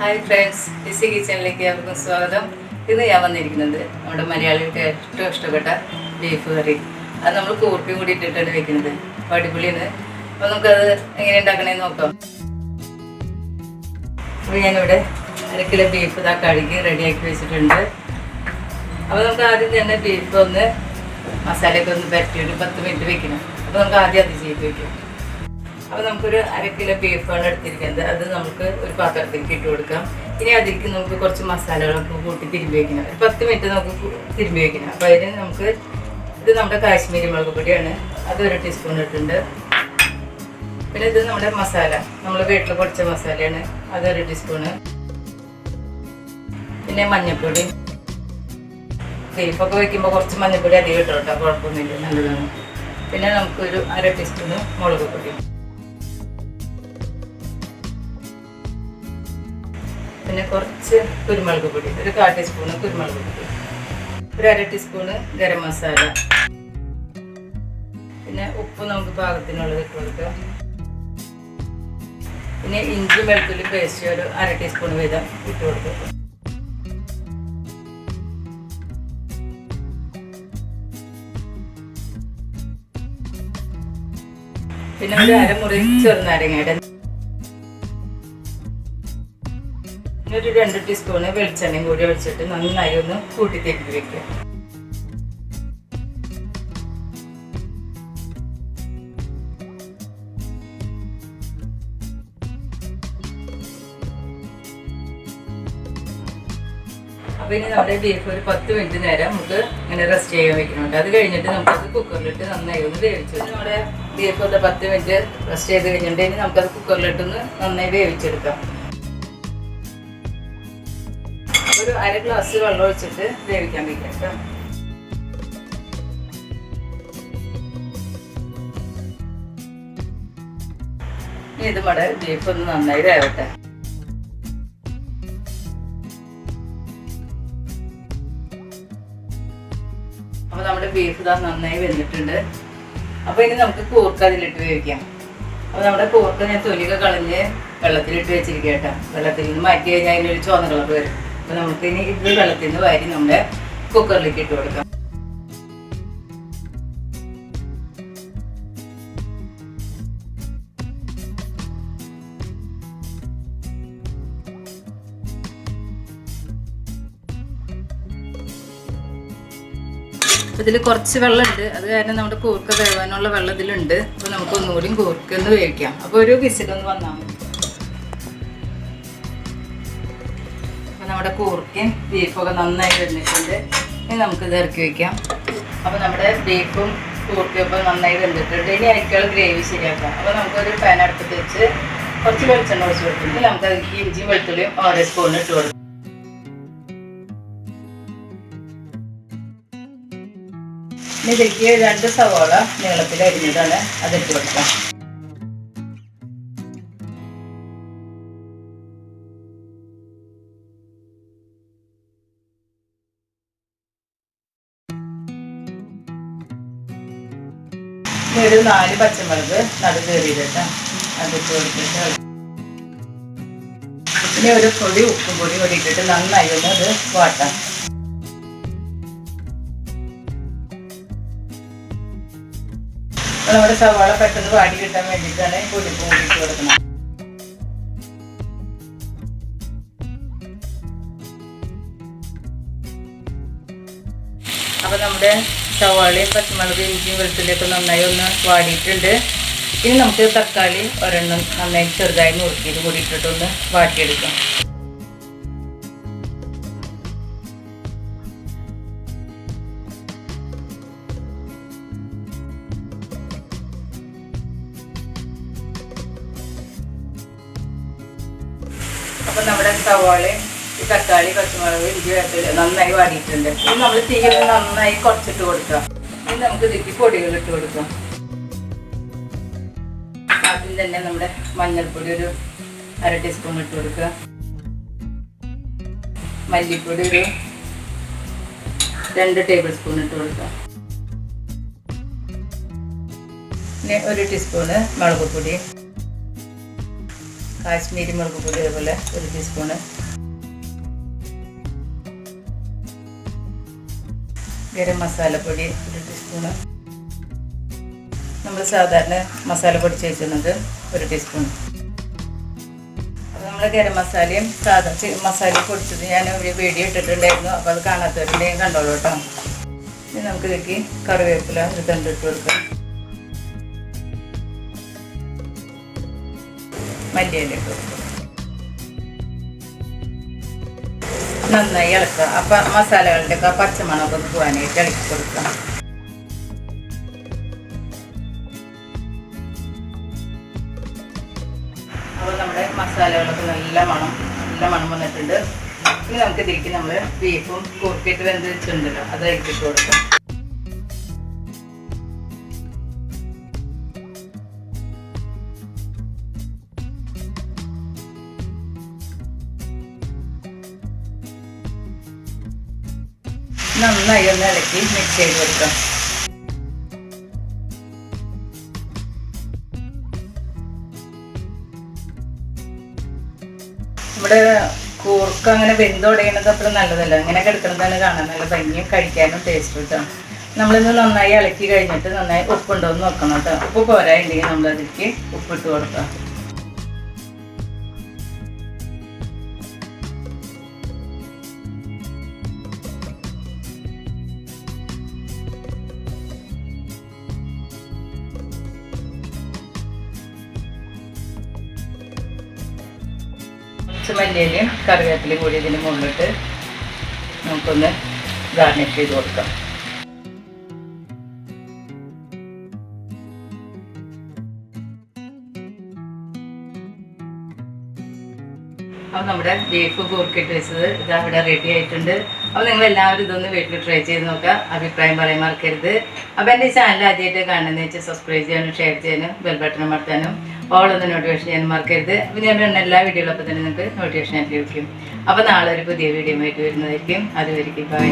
Hi friends EC കിച്ചണിലേക്ക് അവർക്കും സ്വാഗതം. ഇന്ന് ഞാൻ വന്നിരിക്കുന്നത് നമ്മുടെ മലയാളികൾക്ക് ഏറ്റവും ഇഷ്ടപ്പെട്ട ബീഫ് കറി അത് നമ്മൾ കൂട്ടിയും കൂടി ഇട്ടിട്ടാണ് വെക്കുന്നത്. അപ്പോൾ അടിപൊളിയാണ്. അപ്പോൾ നമുക്കത് എങ്ങനെ ഉണ്ടാക്കണേ നോക്കാം. അപ്പോൾ ഞാനിവിടെ അര കിലോ ബീഫ് ഇതാ കഴുകി റെഡിയാക്കി വെച്ചിട്ടുണ്ട്. അപ്പോൾ നമുക്ക് ആദ്യം തന്നെ ബീഫ് ഒന്ന് മസാലയൊക്കെ ഒന്ന് ഒരു പത്ത് മിനിറ്റ് വെക്കണം. അപ്പോൾ നമുക്ക് ആദ്യം അത് ചെയ്ത് വെക്കാം. അപ്പോൾ നമുക്കൊരു അര കിലോ ബീഫാണ് എടുത്തിരിക്കുന്നത്. അത് നമുക്ക് ഒരു പാത്രത്തിലേക്ക് ഇട്ട് കൊടുക്കാം. ഇനി അതിലേക്ക് നമുക്ക് കുറച്ച് മസാലകളൊക്കെ കൂട്ടി തിരുമ്പി വയ്ക്കണം ഒരു പത്ത് മിനിറ്റ് നമുക്ക് തിരുമ്പി വയ്ക്കണം അപ്പോൾ അതിന് നമുക്ക് ഇത് നമ്മുടെ കാശ്മീരി മുളക് പൊടിയാണ്. അത് ഒരു ടീസ്പൂൺ ഇട്ടിട്ടുണ്ട്. പിന്നെ ഇത് നമ്മുടെ മസാല. നമ്മൾ വീട്ടിൽ പൊടിച്ച മസാലയാണ്. അത് ഒരു ടീസ്പൂണ് പിന്നെ മഞ്ഞൾപ്പൊടി ബീഫൊക്കെ വെക്കുമ്പോൾ കുറച്ച് മഞ്ഞൾപ്പൊടി അധികം ഇട്ടോ കേട്ടോ കുഴപ്പമൊന്നുമില്ല. നല്ലതാണ്. പിന്നെ നമുക്കൊരു അര ടീസ്പൂണ് മുളക് പൊടി. പിന്നെ കുറച്ച് കുരുമുളക് പൊടി ഒരു കാൽ ടീസ്പൂണ് കുരുമുളക് പൊടി ഒരു അര ടീസ്പൂണ് ഗരം മസാല. പിന്നെ ഉപ്പ് നമുക്ക് പാകത്തിനുള്ളത് ഇട്ട് കൊടുക്കാം പിന്നെ ഇഞ്ചി വെളുത്തുള്ളി പേസ്റ്റ് ഒരു അര ടീസ്പൂൺ വീതം ഇട്ട് കൊടുക്കുക. പിന്നെ ഒരു അരമുറി ചെറുനാരങ്ങയുടെ ഇനി ഒരു രണ്ട് ടീസ്പൂണ് വെളിച്ചെണ്ണയും കൂടി ഒഴിച്ചിട്ട് നന്നായി ഒന്ന് കൂട്ടി തെറ്റി വെക്കുക അപ്പൊ ഇനി നമ്മുടെ ബീഫ് ഒരു പത്ത് മിനിറ്റ് നേരം നമുക്ക് ഇങ്ങനെ റെസ്റ്റ് ചെയ്യാൻ വെക്കുന്നുണ്ട്. അത് കഴിഞ്ഞിട്ട് നമുക്കത് കുക്കറിലിട്ട് നന്നായി ഒന്ന് വേവിച്ചു നമ്മുടെ ബീഫ് ഒരു പത്ത് മിനിറ്റ് റെസ്റ്റ് ചെയ്ത് കഴിഞ്ഞിട്ട് ഇനി നമുക്കത് കുക്കറിലിട്ടൊന്ന് നന്നായി വേവിച്ചെടുക്കാം. ഒരു അര ഗ്ലാസ് വെള്ളം ഒഴിച്ചിട്ട് വേവിക്കാൻ വയ്ക്കാം ഇത് നമ്മുടെ ബീഫ് ഒന്ന് നന്നായി വേവട്ടെ. അപ്പൊ നമ്മുടെ ബീഫ് ഇതാ നന്നായി വെന്തിട്ടുണ്ട്. അപ്പൊ ഇനി നമുക്ക് കൂർക്ക അതിലിട്ട് വേവിക്കാം. അപ്പൊ നമ്മുടെ കൂർക്ക ഞാൻ തൊലിക കളഞ്ഞ് വെള്ളത്തിലിട്ട് വെച്ചിരിക്കട്ടോ കേട്ടോ. വെള്ളത്തിൽ നിന്ന് മാറ്റി കഴിഞ്ഞാൽ അതിനൊരു ചുവന്ന കളർ വരും. അപ്പൊ നമുക്ക് ഇനി ഇത് വെള്ളത്തിൽ നിന്ന് വാരി നമ്മുടെ കുക്കറിലേക്ക് ഇട്ട് കൊടുക്കാം. ഇതിൽ കുറച്ച് വെള്ളമുണ്ട്. അത് കാരണം നമ്മുടെ കൂർക്ക വേവാനുള്ള വെള്ളം ഇതിലുണ്ട്. അപ്പൊ നമുക്ക് ഒന്നുകൂടി കൂർക്ക ഒന്ന് വേവിക്കാം. അപ്പൊ ഒരു വിസിലൊന്ന് വന്നാൽ മതി. നമ്മുടെ കൂർക്കയും ബീഫൊക്കെ നന്നായി വെന്തിട്ടുണ്ട്. ഇനി നമുക്കിത് ഇറക്കി വയ്ക്കാം അപ്പോൾ നമ്മുടെ ബീഫും കൂർക്കയും ഒക്കെ നന്നായി വെന്തിട്ടുണ്ട്. ഇനി അരിക്കുള്ള ഗ്രേവി ശരിയാക്കാം. അപ്പോൾ നമുക്കൊരു പാൻ അടുപ്പത്ത് വെച്ച് കുറച്ച് വെളിച്ചെണ്ണ ഒഴിച്ച് കൊടുത്തിട്ട് നമുക്ക് അതിലേക്ക് ഇഞ്ചിയും വെളുത്തുള്ളിയും ഓരോ സ്പൂണിൽ ഇട്ട് കൊടുക്കാം. ഇതിലേക്ക് രണ്ട് സവാള നീളത്തിൽ അരിഞ്ഞതാണ് അതിട്ട് കൊടുക്കാം. ഒരു നാല് പച്ചമുളക് നടു കയറിയിട്ടാ അതിട്ട് കൊടുത്തിട്ട് ഇനി ഒരു പൊടി ഉപ്പും പൊടി കൂടി നന്നായി ഒന്ന് അത് വാട്ടാം. നമ്മുടെ സവാള പെട്ടെന്ന് വാടി കിട്ടാൻ വേണ്ടിയിട്ടാണ് പൊടിപ്പ് കൂടിയിട്ട് കൊടുക്കുന്നത്. അപ്പോൾ നമ്മുടെ സവാളയും പച്ചമുളക് ഇഞ്ചിയും വെളുത്തുള്ളിയൊക്കെ നന്നായി ഒന്ന് വാടിയിട്ടുണ്ട്. ഇനി നമുക്ക് തക്കാളി ഒരെണ്ണം നന്നായി ചെറുതായി നുറുക്കിയത് കൂടി ഇട്ടിട്ടൊന്ന് വാട്ടിയെടുക്കാം. അപ്പൊ നമ്മുടെ സവാളയും ഈ തക്കാളി പച്ചമുളക് ഇഞ്ചി നന്നായി വാടിയിട്ടുണ്ട്. ഇനി നമ്മൾ തീയിൽ നന്നായി കുറച്ചിട്ട് കൊടുക്കാം. ഇനി നമുക്ക് ഇതിക്ക് പൊടികൾ ഇട്ട് കൊടുക്കാം. ആദ്യം തന്നെ നമ്മുടെ മഞ്ഞൾപ്പൊടി ഒരു അര ടീസ്പൂൺ ഇട്ട് കൊടുക്കുക. മല്ലിപ്പൊടി ഒരു രണ്ട് ടേബിൾ സ്പൂൺ ഇട്ട് കൊടുക്കുക. പിന്നെ ഒരു ടീസ്പൂണ് മുളക് പൊടി. കാശ്മീരി മുളക് പൊടി അതുപോലെ ഒരു ടീസ്പൂണ് ഗരം മസാലപ്പൊടി ഒരു ടീസ്പൂണ് നമ്മൾ സാധാരണ മസാല പൊടിച്ച് വെച്ചിരുന്നത് ഒരു ടീസ്പൂൺ നമ്മൾ ഗരം മസാലയും സാധാ മസാല പൊടിച്ചത് ഞാൻ ഒരു വീഡിയോ ഇട്ടിട്ടുണ്ടായിരുന്നു. അപ്പോൾ അത് കാണാത്തവരുണ്ടെങ്കിൽ കണ്ടോളൂ കേട്ടോ ഇനി നമുക്ക് ഇതിലേക്ക് കറിവേപ്പില ഒരു തണ്ടിട്ട് കൊടുക്കാം. മല്ലിയില ഇട്ട് കൊടുക്കാം. നന്നായി ഇളക്കുക. അപ്പം മസാലകളുടെ ഒക്കെ ഒന്ന് പോകാനായിട്ട് ഇളക്കി കൊടുക്കാം അപ്പോൾ നമ്മുടെ മസാലകളൊക്കെ നല്ല മണം നല്ല മണം വന്നിട്ടുണ്ട്. ഇനി നമുക്ക് ഇതിലേക്ക് നമ്മൾ ബീഫും കൂർക്കിയിട്ട് വെന്ത് വെച്ചിട്ടുണ്ടല്ലോ അത് ഇളക്കിട്ട് കൊടുക്കാം. നന്നായി ഒന്ന് ഇളക്കി മിക്സ് ചെയ്ത് കൊടുക്കാം. ഇവിടെ കൂർക്ക അങ്ങനെ വെന്തുടയുന്നത് അത്ര നല്ലതല്ല. ഇങ്ങനെ കിടക്കുന്നതാണ് കാണാൻ നല്ല ഭംഗിയും കഴിക്കാനും ടേസ്റ്റ് കിട്ടാം നമ്മളിന്ന് നന്നായി ഇളക്കി കഴിഞ്ഞിട്ട് നന്നായി ഉപ്പുണ്ടോ എന്ന് നോക്കണം കേട്ടോ ഉപ്പ് പോരാ ഉണ്ടെങ്കിൽ നമ്മളതിലേക്ക് ഉപ്പിട്ട് കൊടുക്കാം. കുറച്ച് മല്ലിയിലയും കറിവേപ്പിലയും കൂടി ഇതിന് മുകളിലിട്ട് നമുക്കൊന്ന് ഗാർണിഷ് ചെയ്ത് കൊടുക്കാം. അപ്പോൾ നമ്മുടെ ബീഫ് കൂർക്കിട്ട് വെച്ചത് ഇത് അവിടെ റെഡി ആയിട്ടുണ്ട്. അപ്പോൾ നിങ്ങൾ എല്ലാവരും ഇതൊന്ന് വീട്ടിൽ ട്രൈ ചെയ്ത് നോക്കുക. അഭിപ്രായം പറയാൻ മറക്കരുത്. അപ്പോൾ എന്റെ ചാനൽ ആദ്യമായിട്ട് കാണുന്നതെന്ന് വെച്ചാൽ സബ്സ്ക്രൈബ് ചെയ്യാനും ഷെയർ ചെയ്യാനും ബെൽ ബട്ടൺ അമർത്താനും ഓളൊന്ന് നോട്ടിഫിക്കേഷൻ ചെയ്യാനും മറക്കരുത്. അപ്പോൾ ഞാൻ എല്ലാ വീഡിയോകളൊപ്പം തന്നെ നിങ്ങൾക്ക് നോട്ടിഫിക്കേഷൻ ലഭിക്കും അപ്പോൾ നാളെ ഒരു പുതിയ വീഡിയോ ആയിട്ട് വരുന്നതായിരിക്കും. അതുവരിക്കും ബൈ